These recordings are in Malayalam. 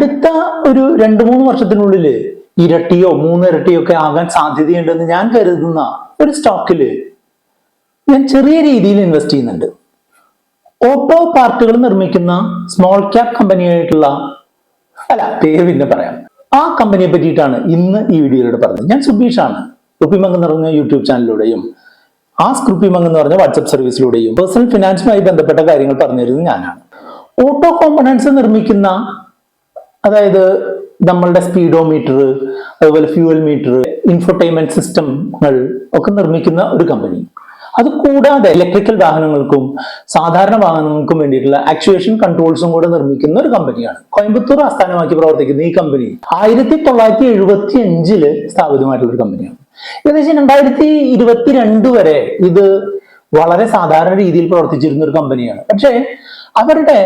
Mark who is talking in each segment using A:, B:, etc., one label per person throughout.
A: അടുത്ത ഒരു രണ്ട് മൂന്ന് വർഷത്തിനുള്ളിൽ ഇരട്ടിയോ മൂന്നിരട്ടിയോ ഒക്കെ ആകാൻ സാധ്യതയുണ്ടെന്ന് ഞാൻ കരുതുന്ന ഒരു സ്റ്റോക്കിൽ ഞാൻ ചെറിയ രീതിയിൽ ഇൻവെസ്റ്റ് ചെയ്യുന്നുണ്ട്. ഓപ്പോ പാർട്ടുകൾ നിർമ്മിക്കുന്ന സ്മോൾ ക്യാപ് കമ്പനിയായിട്ടുള്ള അല്ല പേര് പിന്നെ പറയാം. ആ കമ്പനിയെ പറ്റിയിട്ടാണ് ഇന്ന് ഈ വീഡിയോയിലൂടെ പറഞ്ഞത്. ഞാൻ സുബീഷാണ്. റുപ്പിമംഗ് എന്ന് പറഞ്ഞ യൂട്യൂബ് ചാനലിലൂടെയും ആ സ്ക്രൂപ്പിമംഗ് എന്ന് പറഞ്ഞ വാട്സപ്പ് സർവീസിലൂടെയും പേഴ്സണൽ ഫിനാൻസുമായി ബന്ധപ്പെട്ട കാര്യങ്ങൾ പറഞ്ഞിരുന്നത് ഞാനാണ്. ഓട്ടോ കോമ്പണൻസ് നിർമ്മിക്കുന്ന അതായത് നമ്മളുടെ സ്പീഡോമീറ്റർ അതുപോലെ ഫ്യൂവൽ മീറ്റർ ഇൻഫർടൈൻമെന്റ് സിസ്റ്റങ്ങൾ ഒക്കെ നിർമ്മിക്കുന്ന ഒരു കമ്പനി. അത് കൂടാതെ ഇലക്ട്രിക്കൽ വാഹനങ്ങൾക്കും സാധാരണ വാഹനങ്ങൾക്കും വേണ്ടിയിട്ടുള്ള ആക്ച്വേഷൻ കൺട്രോൾസും കൂടെ നിർമ്മിക്കുന്ന ഒരു കമ്പനിയാണ്. കോയമ്പത്തൂർ ആസ്ഥാനമാക്കി പ്രവർത്തിക്കുന്ന ഈ കമ്പനി ആയിരത്തി തൊള്ളായിരത്തി എഴുപത്തി അഞ്ചിൽ സ്ഥാപിതമായിട്ടുള്ള ഒരു കമ്പനിയാണ്. ഏകദേശം രണ്ടായിരത്തി ഇരുപത്തിരണ്ട് വരെ ഇത് വളരെ സാധാരണ രീതിയിൽ പ്രവർത്തിച്ചിരുന്ന ഒരു കമ്പനിയാണ്. പക്ഷേ അവരുടെ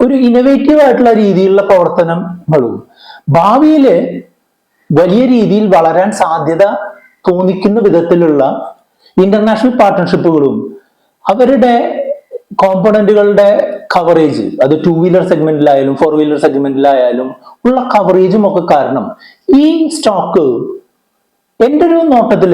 A: ഒരു ഇന്നവേറ്റീവ് ആയിട്ടുള്ള രീതിയിലുള്ള പ്രവർത്തനങ്ങളും ഭാവിയിൽ വലിയ രീതിയിൽ വളരാൻ സാധ്യത തോന്നിക്കുന്ന വിധത്തിലുള്ള ഇന്റർനാഷണൽ പാർട്ട്ണർഷിപ്പുകളും അവരുടെ കോമ്പണന്റുകളുടെ കവറേജ് അത് ടു വീലർ സെഗ്മെന്റിലായാലും ഫോർ വീലർ സെഗ്മെന്റിലായാലും ഉള്ള കവറേജും ഒക്കെ കാരണം ഈ സ്റ്റോക്ക് എന്റെ ഒരു നോട്ടത്തിൽ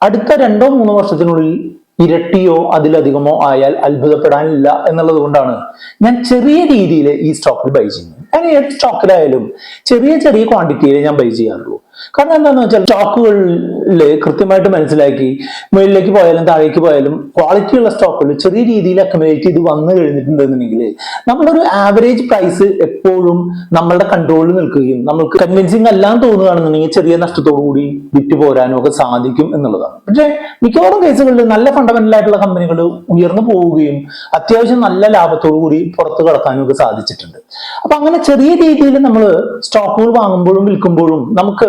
A: അടുത്ത രണ്ടോ മൂന്നോ വർഷത്തിനുള്ളിൽ ഇരട്ടിയോ അതിലധികമോ ആയാൽ അത്ഭുതപ്പെടാനില്ല എന്നുള്ളത് കൊണ്ടാണ് ഞാൻ ചെറിയ രീതിയിൽ ഈ സ്റ്റോക്കിൽ ബൈ ചെയ്യുന്നത്. ഞാൻ ഏത് സ്റ്റോക്കിലായാലും ചെറിയ ചെറിയ ക്വാണ്ടിറ്റിയിൽ ഞാൻ ബൈ ചെയ്യാറുള്ളൂ. കാരണം എന്താണെന്ന് വെച്ചാൽ സ്റ്റോക്കുകളിൽ കൃത്യമായിട്ട് മനസ്സിലാക്കി മുകളിലേക്ക് പോയാലും താഴേക്ക് പോയാലും ക്വാളിറ്റി ഉള്ള സ്റ്റോക്കുകൾ ചെറിയ രീതിയിൽ അക്കമഡേറ്റ് ചെയ്ത് വന്നു കഴിഞ്ഞിട്ടുണ്ടെന്നുണ്ടെങ്കിൽ നമ്മളൊരു ആവറേജ് പ്രൈസ് എപ്പോഴും നമ്മളുടെ കൺട്രോളിൽ നിൽക്കുകയും നമുക്ക് കൺവിൻസിങ് അല്ലാന്ന് തോന്നുകയാണെന്നുണ്ടെങ്കിൽ ചെറിയ നഷ്ടത്തോടു കൂടി വിറ്റ് പോരാനും ഒക്കെ സാധിക്കും എന്നുള്ളതാണ്. പക്ഷേ മിക്കവാറും കേസുകളിൽ നല്ല ഫണ്ടമെന്റൽ ആയിട്ടുള്ള കമ്പനികൾ ഉയർന്നു പോവുകയും അത്യാവശ്യം നല്ല ലാഭത്തോടു കൂടി പുറത്തു കടക്കാനും ഒക്കെ സാധിച്ചിട്ടുണ്ട്. അപ്പൊ അങ്ങനെ ചെറിയ രീതിയിൽ നമ്മൾ സ്റ്റോക്കുകൾ വാങ്ങുമ്പോഴും വിൽക്കുമ്പോഴും നമുക്ക്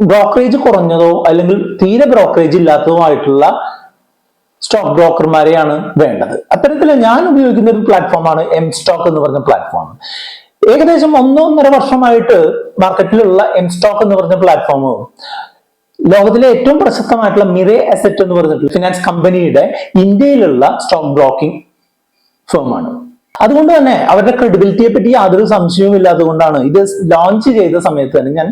A: ബ്രോക്കറേജ് കുറഞ്ഞതോ അല്ലെങ്കിൽ തീരെ ബ്രോക്കറേജ് ഇല്ലാത്തതോ ആയിട്ടുള്ള സ്റ്റോക്ക് ബ്രോക്കർമാരെയാണ് വേണ്ടത്. അത്തരത്തിൽ ഞാൻ ഉപയോഗിക്കുന്ന ഒരു പ്ലാറ്റ്ഫോമാണ് എം സ്റ്റോക്ക് എന്ന് പറഞ്ഞ പ്ലാറ്റ്ഫോം ഏകദേശം ഒന്നൊന്നര വർഷമായിട്ട് മാർക്കറ്റിലുള്ള എം സ്റ്റോക്ക് എന്ന് പറഞ്ഞ പ്ലാറ്റ്ഫോം ലോകത്തിലെ ഏറ്റവും പ്രശസ്തമായിട്ടുള്ള മിറേ അസറ്റ് എന്ന് പറഞ്ഞിട്ടുള്ള ഫിനാൻസ് കമ്പനിയുടെ ഇന്ത്യയിലുള്ള സ്റ്റോക്ക് ബ്രോക്കിംഗ് ഫേമാണ് അതുകൊണ്ട് തന്നെ അവരുടെ ക്രെഡിബിലിറ്റിയെ പറ്റി യാതൊരു സംശയവും ഇല്ലാത്തതുകൊണ്ടാണ് ഇത് ലോഞ്ച് ചെയ്ത സമയത്ത് തന്നെ ഞാൻ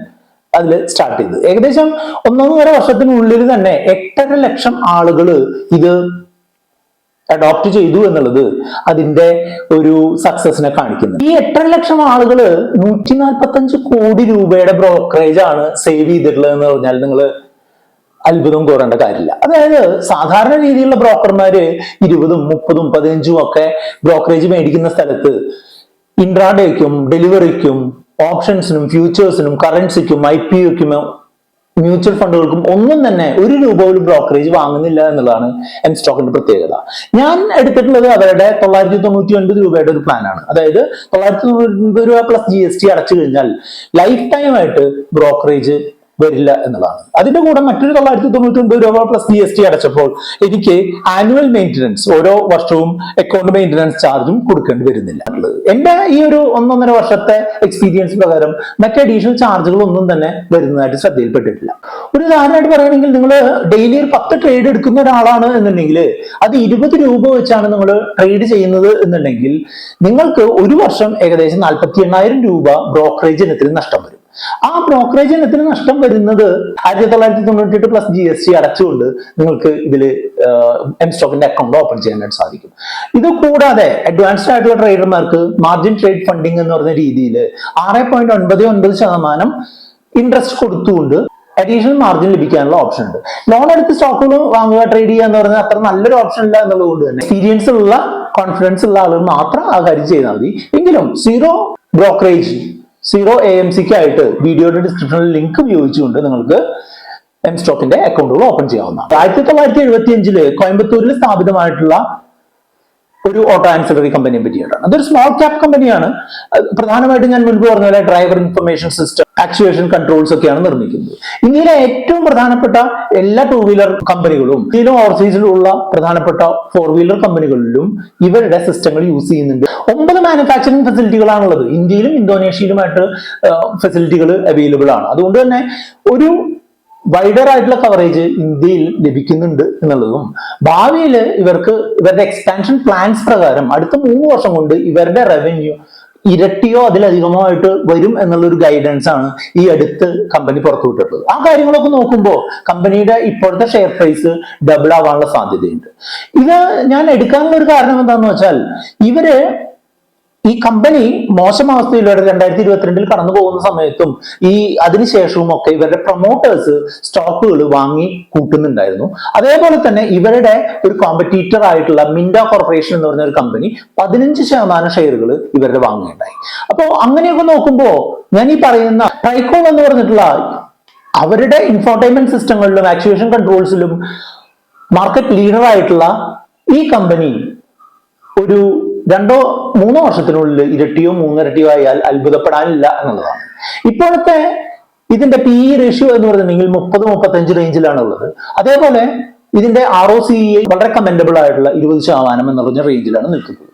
A: അതിൽ സ്റ്റാർട്ട് ചെയ്തത് ഏകദേശം ഒന്നൊന്നര വർഷത്തിനുള്ളിൽ തന്നെ എട്ടര ലക്ഷം ആളുകൾ ഇത് അഡോപ്റ്റ് ചെയ്തു എന്നുള്ളത് അതിന്റെ ഒരു സക്സസിനെ കാണിക്കുന്നു. ഈ എട്ടര ലക്ഷം ആളുകൾ നൂറ്റി നാൽപ്പത്തി അഞ്ച് കോടി രൂപയുടെ ബ്രോക്കറേജ് ആണ് സേവ് ചെയ്തിട്ടുള്ളത് എന്ന് പറഞ്ഞാൽ നിങ്ങൾ അത്ഭുതം കോരേണ്ട കാര്യമില്ല. അതായത് സാധാരണ രീതിയിലുള്ള ബ്രോക്കർമാര് ഇരുപതും മുപ്പതും പതിനഞ്ചും ഒക്കെ ബ്രോക്കറേജ് മേടിക്കുന്ന സ്ഥലത്ത് ഇൻട്രാഡേക്കും ഡെലിവറിക്കും ഓപ്ഷൻസിനും ഫ്യൂച്ചേഴ്സിനും കറൻസിക്കും ഐ പി ഒക്കും മ്യൂച്വൽ ഫണ്ടുകൾക്കും ഒന്നും തന്നെ ഒരു രൂപ പോലും ബ്രോക്കറേജ് വാങ്ങുന്നില്ല എന്നുള്ളതാണ് എം സ്റ്റോക്കിന്റെ പ്രത്യേകത. ഞാൻ എടുത്തിട്ടുള്ളത് അവരുടെ തൊള്ളായിരത്തി തൊണ്ണൂറ്റി ഒൻപത് രൂപയുടെ ഒരു പ്ലാനാണ് അതായത് തൊള്ളായിരത്തി തൊണ്ണൂറ്റി ഒൻപത് രൂപ പ്ലസ് ജി എസ് ടി അടച്ചു കഴിഞ്ഞാൽ ലൈഫ് ടൈം ആയിട്ട് ബ്രോക്കറേജ് വരില്ല എന്നുള്ളതാണ്. അതിന്റെ കൂടെ മറ്റൊരു തൊള്ളായിരത്തി തൊണ്ണൂറ്റി ഒൻപത് രൂപ പ്ലസ് ജി എസ് ടി അടച്ചപ്പോൾ എനിക്ക് ആനുവൽ മെയിന്റനൻസ് ഓരോ വർഷവും അക്കൗണ്ട് മെയിന്റനൻസ് ചാർജും കൊടുക്കേണ്ടി വരുന്നില്ല. എന്റെ ഈ ഒരു ഒന്നൊന്നര വർഷത്തെ എക്സ്പീരിയൻസ് പ്രകാരം മറ്റ് അഡീഷണൽ ചാർജുകൾ ഒന്നും തന്നെ വരുന്നതായിട്ട് ശ്രദ്ധയിൽപ്പെട്ടിട്ടില്ല. ഒരു ഉദാഹരണമായിട്ട് പറയുകയാണെങ്കിൽ നിങ്ങൾ ഡെയിലി ഒരു പത്ത് ട്രേഡ് എടുക്കുന്ന ഒരാളാണ് എന്നുണ്ടെങ്കിൽ അത് ഇരുപത് രൂപ വെച്ചാണ് നിങ്ങൾ ട്രേഡ് ചെയ്യുന്നത് എന്നുണ്ടെങ്കിൽ നിങ്ങൾക്ക് ഒരു വർഷം ഏകദേശം നാൽപ്പത്തി എണ്ണായിരം രൂപ ബ്രോക്കറേജ് ഇനത്തിന് നഷ്ടം വരും. ആ ബ്രോക്കറേജ് ഇനത്തിന് നഷ്ടം വരുന്നത്? ആയിരത്തി തൊള്ളായിരത്തി തൊണ്ണൂറ്റി എട്ട് പ്ലസ് ജി എസ് ടി അടച്ചുകൊണ്ട് നിങ്ങൾക്ക് ഇതിൽ എം സ്റ്റോക്കിന്റെ അക്കൗണ്ട് ഓപ്പൺ ചെയ്യാനായിട്ട് സാധിക്കും. ഇത് കൂടാതെ അഡ്വാൻസ്ഡ് ആയിട്ടുള്ള ട്രേഡർമാർക്ക് മാർജിൻ ട്രേഡ് ഫണ്ടിങ് എന്ന് പറഞ്ഞ രീതിയിൽ ആറ് പോയിന്റ് ഒൻപത് ഒൻപത് ശതമാനം ഇൻട്രസ്റ്റ് കൊടുത്തുകൊണ്ട് അഡീഷണൽ മാർജിൻ ലഭിക്കാനുള്ള ഓപ്ഷൻ ഉണ്ട്. ലോൺ എടുത്ത് സ്റ്റോക്കുകൾ വാങ്ങുക ട്രേഡ് ചെയ്യുക എന്ന് പറഞ്ഞാൽ അത്ര നല്ലൊരു ഓപ്ഷൻ ഇല്ല എന്നുള്ളത് കൊണ്ട് തന്നെ എക്സ്പീരിയൻസ് ഉള്ള കോൺഫിഡൻസ് ഉള്ള ആളുകൾ മാത്രം ആ കാര്യം ചെയ്താൽ മതി. എങ്കിലും zero brokerage zero A M സിക്ക് ആയിട്ട് വീഡിയോയുടെ ഡിസ്ക്രിപ്ഷനിൽ ലിങ്ക് ഉപയോഗിച്ചുകൊണ്ട് നിങ്ങൾക്ക് എം സ്റ്റോക്കിന്റെ അക്കൗണ്ടുകൾ ഓപ്പൺ ചെയ്യാവുന്നതാണ്. ആയിരത്തി തൊള്ളായിരത്തി എഴുപത്തി അഞ്ചിൽ കോയമ്പത്തൂരിൽ സ്ഥാപിതമായിട്ടുള്ള ഒരു ഓട്ടോ ആൻസിലറി കമ്പനിയെ പറ്റിയിട്ടാണ്. അതൊരു സ്മോൾ ക്യാപ് കമ്പനിയാണ് പ്രധാനമായിട്ടും ഞാൻ മുൻപ് പറഞ്ഞ പോലെ driver information system actuation controls ഒക്കെയാണ് നിർമ്മിക്കുന്നത്. ഇന്ത്യയിലെ ഏറ്റവും പ്രധാനപ്പെട്ട എല്ലാ ടൂ വീലർ കമ്പനികളും ഇന്ത്യയിലും ഓവർസീസിലും ഉള്ള പ്രധാനപ്പെട്ട ഫോർ വീലർ കമ്പനികളിലും ഇവരുടെ സിസ്റ്റങ്ങൾ യൂസ് ചെയ്യുന്നുണ്ട്. ഒമ്പത് മാനുഫാക്ചറിംഗ് ഫെസിലിറ്റികളാണുള്ളത് ഇന്ത്യയിലും ഇന്തോനേഷ്യയിലുമായിട്ട് ഫെസിലിറ്റികൾ അവൈലബിൾ ആണ്. അതുകൊണ്ട് തന്നെ ഒരു വൈഡർ ആയിട്ടുള്ള കവറേജ് ഇന്ത്യയിൽ ലഭിക്കുന്നുണ്ട് എന്നുള്ളതും ഭാവിയിൽ ഇവർക്ക് ഇവരുടെ എക്സ്പാൻഷൻ പ്ലാൻസ് പ്രകാരം അടുത്ത മൂന്ന് വർഷം കൊണ്ട് ഇവരുടെ റവന്യൂ ഇരട്ടിയോ അതിലധികമോ ആയിട്ട് വരും എന്നുള്ള ഒരു ഗൈഡൻസ് ആണ് ഈ അടുത്ത് കമ്പനി പുറത്തുവിട്ടിട്ടുള്ളത്. ആ കാര്യങ്ങളൊക്കെ നോക്കുമ്പോൾ കമ്പനിയുടെ ഇപ്പോഴത്തെ ഷെയർ പ്രൈസ് ഡബിൾ ആവാനുള്ള സാധ്യതയുണ്ട്. ഇത് ഞാൻ എടുക്കാനുള്ള ഒരു കാരണം എന്താണെന്ന് വെച്ചാൽ ഇവർ ഈ കമ്പനി മോശം അവസ്ഥയിലൂടെ രണ്ടായിരത്തി ഇരുപത്തിരണ്ടിൽ കടന്നു പോകുന്ന സമയത്തും ഈ അതിനുശേഷവും ഒക്കെ ഇവരുടെ പ്രൊമോട്ടേഴ്സ് സ്റ്റോക്കുകൾ വാങ്ങി കൂട്ടുന്നുണ്ടായിരുന്നു. അതേപോലെ തന്നെ ഇവരുടെ ഒരു കോമ്പറ്റീറ്റർ ആയിട്ടുള്ള മിൻഡ കോർപ്പറേഷൻ എന്ന് പറഞ്ഞ ഒരു കമ്പനി പതിനഞ്ച് ശതമാനം ഷെയറുകൾ ഇവരുടെ വാങ്ങുകയുണ്ടായി. അപ്പോൾ അങ്ങനെയൊക്കെ നോക്കുമ്പോൾ ഞാൻ ഈ പറയുന്ന ട്രൈക്കോൾ എന്ന് പറഞ്ഞിട്ടുള്ള അവരുടെ ഇൻഫോർടൈൻമെന്റ് സിസ്റ്റങ്ങളിലും ആക്ച്വേഷൻ കൺട്രോൾസിലും മാർക്കറ്റ് ലീഡർ ആയിട്ടുള്ള ഈ കമ്പനി ഒരു രണ്ടോ മൂന്നോ വർഷത്തിനുള്ളിൽ ഇരട്ടിയോ മൂന്നിരട്ടിയോ ആയാൽ അത്ഭുതപ്പെടാനില്ല എന്നുള്ളതാണ്. ഇപ്പോഴത്തെ ഇതിന്റെ പി ഇ റേഷ്യോ എന്ന് പറഞ്ഞെങ്കിൽ മുപ്പത് മുപ്പത്തഞ്ച് റേഞ്ചിലാണ് ഉള്ളത്. അതേപോലെ ഇതിന്റെ ആർ ഒ സി വളരെ കമന്റബിൾ ആയിട്ടുള്ള ഇരുപത് ശതമാനം എന്ന് പറഞ്ഞ റേഞ്ചിലാണ് നിൽക്കുന്നത്.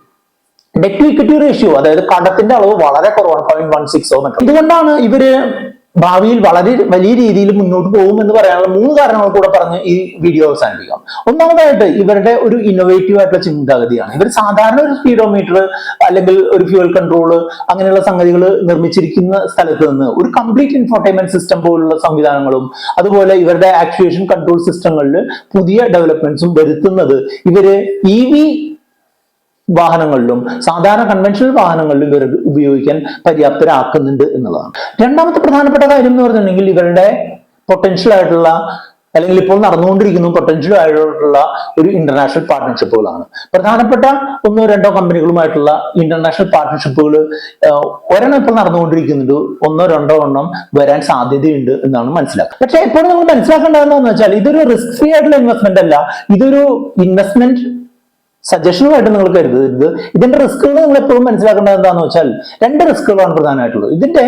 A: ഡെറ്റ് ഇക്വിറ്റി റേഷ്യോ അതായത് കടത്തിന്റെ അളവ് വളരെ കുറവാണ് പോയിന്റ് വൺ സിക്സോ എന്നൊക്കെ. ഇതുകൊണ്ടാണ് ഇവർ ഭാവിയിൽ വളരെ വലിയ രീതിയിൽ മുന്നോട്ട് പോകും എന്ന് പറയാനുള്ള മൂന്ന് കാരണങ്ങൾ കൂടെ പറഞ്ഞ് ഈ വീഡിയോ അവസാനിപ്പിക്കാം. ഒന്നാമതായിട്ട് ഇവരുടെ ഒരു ഇന്നോവേറ്റീവ് ആയിട്ടുള്ള ചിന്താഗതിയാണ്. ഇവർ സാധാരണ ഒരു സ്പീഡോമീറ്റർ അല്ലെങ്കിൽ ഒരു ഫ്യൂവൽ കൺട്രോൾ അങ്ങനെയുള്ള സംഗതികൾ നിർമ്മിച്ചിരിക്കുന്ന സ്ഥലത്ത് നിന്ന് ഒരു കംപ്ലീറ്റ് ഇൻഫർടൈൻമെന്റ് സിസ്റ്റം പോലുള്ള സംവിധാനങ്ങളും അതുപോലെ ഇവരുടെ ആക്ച്വേഷൻ കൺട്രോൾ സിസ്റ്റങ്ങളിൽ പുതിയ ഡെവലപ്മെന്റ്സും വരുത്തുന്നത് ഇവർ ഇ വി വാഹനങ്ങളിലും സാധാരണ കൺവെൻഷണൽ വാഹനങ്ങളിലും ഇവർ ഉപയോഗിക്കാൻ പര്യാപ്തരാക്കുന്നുണ്ട് എന്നുള്ളതാണ്. രണ്ടാമത്തെ പ്രധാനപ്പെട്ട കാര്യം എന്ന് പറഞ്ഞിട്ടുണ്ടെങ്കിൽ ഇവരുടെ പൊട്ടൻഷ്യൽ ആയിട്ടുള്ള അല്ലെങ്കിൽ ഇപ്പോൾ നടന്നുകൊണ്ടിരിക്കുന്ന പൊട്ടൻഷ്യൽ ആയിട്ടുള്ള ഒരു ഇന്റർനാഷണൽ പാർട്ട്ണർഷിപ്പുകളാണ് പ്രധാനപ്പെട്ട ഒന്നോ രണ്ടോ കമ്പനികളുമായിട്ടുള്ള ഇന്റർനാഷണൽ പാർട്ട്ണർഷിപ്പുകൾ ഒരെണ്ണം ഇപ്പോൾ നടന്നുകൊണ്ടിരിക്കുന്നുണ്ട്. ഒന്നോ രണ്ടോ എണ്ണം വരാൻ സാധ്യതയുണ്ട് എന്നാണ് മനസ്സിലാക്കുക. പക്ഷെ എപ്പോഴും നമ്മൾ മനസ്സിലാക്കേണ്ടതെന്ന് വെച്ചാൽ ഇതൊരു റിസ്ക് ഫ്രീ ആയിട്ടുള്ള ഇൻവെസ്റ്റ്മെന്റ് അല്ല. ഇതൊരു ഇൻവെസ്റ്റ്മെന്റ് സജഷനുമായിട്ട് നിങ്ങൾ കരുതരുത് ഇതിന്റെ റിസ്കുകൾ നിങ്ങൾ എപ്പോഴും മനസ്സിലാക്കേണ്ടത് എന്താണെന്ന് വെച്ചാൽ രണ്ട് റിസ്കുകളാണ് പ്രധാനമായിട്ടുള്ളത്. ഇതിന്റെ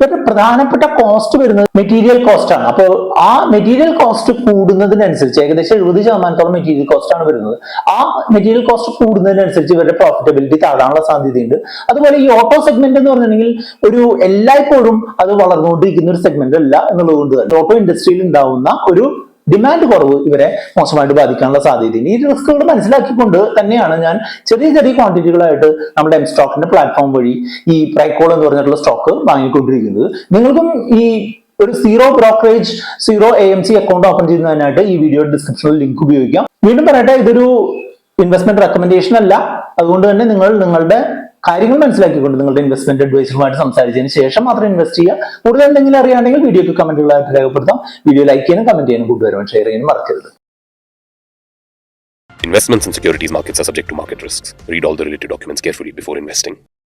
A: പ്രധാനപ്പെട്ട കോസ്റ്റ് വരുന്നത് മെറ്റീരിയൽ കോസ്റ്റ് ആണ്. അപ്പോൾ ആ മെറ്റീരിയൽ കോസ്റ്റ് കൂടുന്നതിനനുസരിച്ച് ഏകദേശം എഴുപത് ശതമാനത്തോളം മെറ്റീരിയൽ കോസ്റ്റ് ആണ് വരുന്നത്. ആ മെറ്റീരിയൽ കോസ്റ്റ് കൂടുന്നതിനനുസരിച്ച് ഇവരുടെ പ്രോഫിറ്റബിലിറ്റി താഴാനുള്ള സാധ്യതയുണ്ട്. അതുപോലെ ഈ ഓട്ടോ സെഗ്മെന്റ് എന്ന് പറഞ്ഞിട്ടുണ്ടെങ്കിൽ ഒരു എല്ലായ്പ്പോഴും അത് വളർന്നുകൊണ്ടിരിക്കുന്ന ഒരു സെഗ്മെന്റ് അല്ല എന്നുള്ളത് കൊണ്ട് തന്നെ ഓട്ടോ ഇൻഡസ്ട്രിയിൽ ഉണ്ടാവുന്ന ഒരു ഡിമാൻഡ് കുറവ് ഇവരെ മോശമായിട്ട് ബാധിക്കാനുള്ള സാധ്യതയുണ്ട്. ഈ റിസ്കുകൾ മനസ്സിലാക്കിക്കൊണ്ട് തന്നെയാണ് ഞാൻ ചെറിയ ചെറിയ ക്വാണ്ടിറ്റികളായിട്ട് നമ്മുടെ എം സ്റ്റോക്കിന്റെ പ്ലാറ്റ്ഫോം വഴി ഈ പ്രൈക്കോൾ എന്ന് പറഞ്ഞിട്ടുള്ള സ്റ്റോക്ക് വാങ്ങിക്കൊണ്ടിരിക്കുന്നത്. നിങ്ങൾക്കും ഈ ഒരു zero brokerage zero A M C account open ചെയ്യുന്നതിനായിട്ട് ഈ വീഡിയോ ഡിസ്ക്രിപ്ഷനിൽ ലിങ്ക് ഉപയോഗിക്കാം. വീണ്ടും പറയട്ടെ ഇതൊരു ഇൻവെസ്റ്റ്മെന്റ് റെക്കമെൻഡേഷൻ അല്ല. അതുകൊണ്ട് തന്നെ നിങ്ങൾ നിങ്ങളുടെ കാര്യങ്ങൾ മനസ്സിലാക്കിക്കൊണ്ട് നിങ്ങളുടെ ഇൻവെസ്റ്റ്മെന്റ് അഡ്വൈസറുമായിട്ട് സംസാരിച്ചതിന് ശേഷം മാത്രം ഇൻവെസ്റ്റ് ചെയ്യുക കൂടുതൽ എന്തെങ്കിലും അറിയാണ്ടെങ്കിൽ വീഡിയോക്ക് കമന്റുകളായിട്ട് രേഖപ്പെടുത്താം വീഡിയോ ലൈക്ക് ചെയ്യാനും കമന്റ് ചെയ്യാനും കൂട്ടുകാരും ഷെയർ ചെയ്യാനും മറക്കരുത്
B: Investments in securities markets are subject to market risks. Read all the related documents carefully before investing.